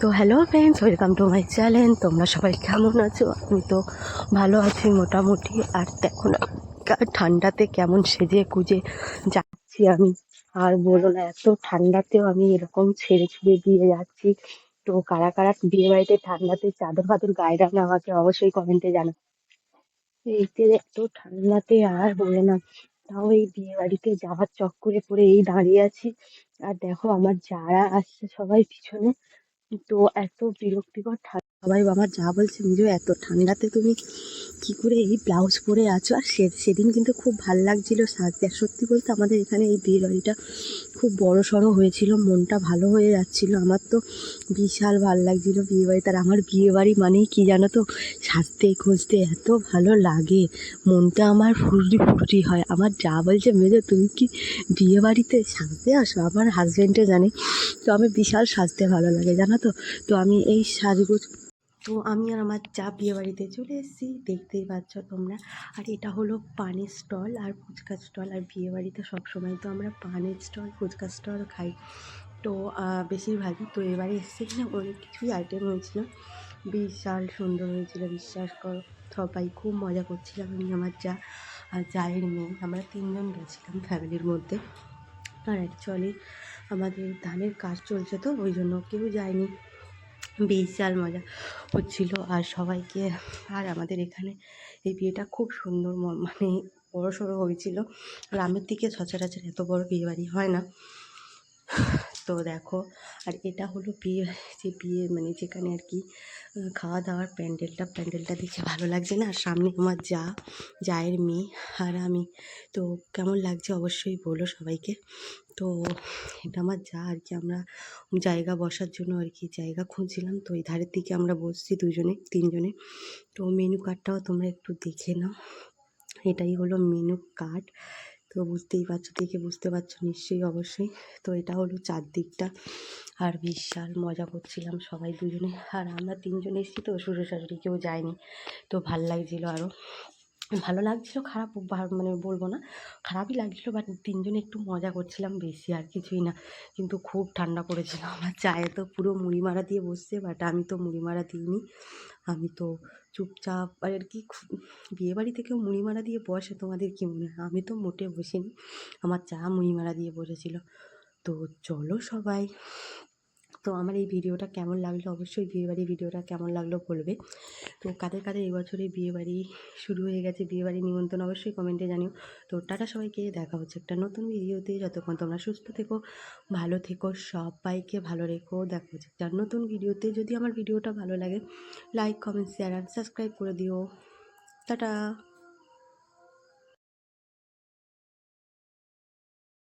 তো hello friends welcome to my channel তোমরা সবাই কেমন আছো? আমি তো ভালো আছি মোটামুটি। আর দেখো না ঠান্ডাতে কেমন সেজে গুজে যাচ্ছি আমি। আর বলো না, এত ঠান্ডাতেও আমি এরকম ছেড়ে ছুড়ে দিয়ে যাচ্ছি। তো কারা কারা বিয়ে বাড়িতে ঠান্ডাতে চাদর ফাদর গায়ে রাখলে আমাকে অবশ্যই কমেন্টে জানা এইতে এত ঠান্ডাতে আর বলে না, তাও এই বিয়ে বাড়িতে যাওয়ার চক্করে পড়ে এই দাঁড়িয়ে আছি। আর দেখো আমার যারা আসছে সবাই পিছনে তো এত বিরক্তিকর ঠান্ডা সবাই বাবা যা বলছে নিজেও এত ঠান্ডাতে তুমি কি করে এই ব্লাউজ পরে আছো? আর সে সেদিন কিন্তু খুব ভালো লাগছিল সাজতে। সত্যি বলতে আমাদের এখানে এই বিয়ে বাড়িটা খুব বড় সড়ো হয়েছিল, মনটা ভালো হয়ে যাচ্ছিল। আমার তো বিশাল ভালো লাগছিল বিয়ে বাড়িতে আর আমার বিয়ে বাড়ি মানেই কি জানো তো? সাজতে খুঁজতে এত ভালো লাগে। মনটা আমার ফুর্তি ফুর্তি হয়। আমার যা বলছে মেজো, তুমি কি বিয়ে বাড়িতে সাজতে আসো? আমার হাজব্যান্ডে জানে। তো আমি বিশাল সাজতে ভালো লাগে, জানো তো? তো আমি এই সাজগোজ তো আমি আর আমার চা বিয়ে বাড়িতে চলে এসেছি, দেখতেই পাচ্ছ তোমরা। আর এটা হলো পানের স্টল আর ফুচকার স্টল। আর বিয়ে বাড়িতে সবসময় তো আমরা পানের স্টল ফুচকার স্টল খাই। তো বেশিরভাগই তো এবারে এসেছি কিনা অনেক কিছুই আইটেম হয়েছিল। বিশাল সুন্দর হয়েছিল, বিশ্বাস করো। সবাই খুব মজা করছিলাম আমি, আমার যা আর জায়ের মেয়ে। আমরা তিনজন গেছিলাম ফ্যামিলির মধ্যে। আর অ্যাকচুয়ালি আমাদের ধানের কাজ চলছে তো, ওই জন্য কেউ যায়নি। বিশাল মজা হচ্ছিল আর সবাইকে আর আমাদের এখানে এই বিয়েটা খুব সুন্দর মানে বড়ো সড়ো হয়েছিল। গ্রামের দিকে সচরাচর এত বড় বিয়ে বাড়ি হয় না। তো দেখো, আর এটা হলো বিয়ে, যে বিয়ে মানে যেখানে আর কি খাওয়া দাওয়ার প্যান্ডেলটা প্যান্ডেলটা দেখে ভালো লাগছে না? আর সামনে আমার যা, জায়ের মেয়ে আর আমি। তো কেমন লাগছে অবশ্যই বলো সবাইকে। তো এটা আমার যা আর কি, আমরা জায়গা বসার জন্য আর কি জায়গা খুঁজছিলাম। তো এই ধারের দিকে আমরা বসছি দুজনে, তিনজনে। তো মেনু কার্ডটাও তোমরা একটু দেখে নাও। এটাই হলো মেনু কার্ড তো বুঝতেই পারছ, দেখে বুঝতে পারছ নিশ্চয়ই অবশ্যই। তো এটা হলো চারদিকটা। আর বিশাল মজা করছিলাম সবাই দুজনে। আর আমরা তিনজন এসেছি তো শ্বশুর শাশুড়ি কেউ যায়নি। তো ভালো লাগছিল আরও ভালো লাগছিল, খারাপ মানে বলব না, খারাপই লাগছিল বাট তিনজনে একটু মজা করছিলাম, বেশি আর কিছুই না, কিন্তু খুব ঠান্ডা পড়েছিল, আমার চায়ে তো পুরো মুড়ি মারা দিয়ে বসছে বাট আমি তো মুড়ি মারা দিইনি, আমি তো চুপচাপ, আর কি খু- বিয়ে বাড়িতে কেউ মুড়ি মারা দিয়ে বসে, তোমাদের কি মনে হয়? আমি তো মোটে বসিনি, আমার চা মুড়ি মারা দিয়ে বসেছিল, তো চলো সবাই। তো আমার এই ভিডিওটা কেমন লাগল? অবশ্যই বিয়েবাড়ি ভিডিওটা কেমন লাগল বলবে। তো কাদের কাদের এবছরে বিয়েবাড়ি শুরু হয়ে গেছে বিয়েবাড়ি নিমন্ত্রণ অবশ্যই কমেন্টে জানিও। তো টাটা সবাইকে, দেখা হচ্ছে একটা নতুন ভিডিওতে। যতক্ষণ তোমরা সুস্থ থেকো, ভালো থেকো, সবাইকে ভালো রেখো। দেখা হচ্ছে একটা নতুন ভিডিওতে। যদি আমার ভিডিওটা ভালো লাগে লাইক কমেন্ট শেয়ার আর সাবস্ক্রাইব করে দিও। টাটা!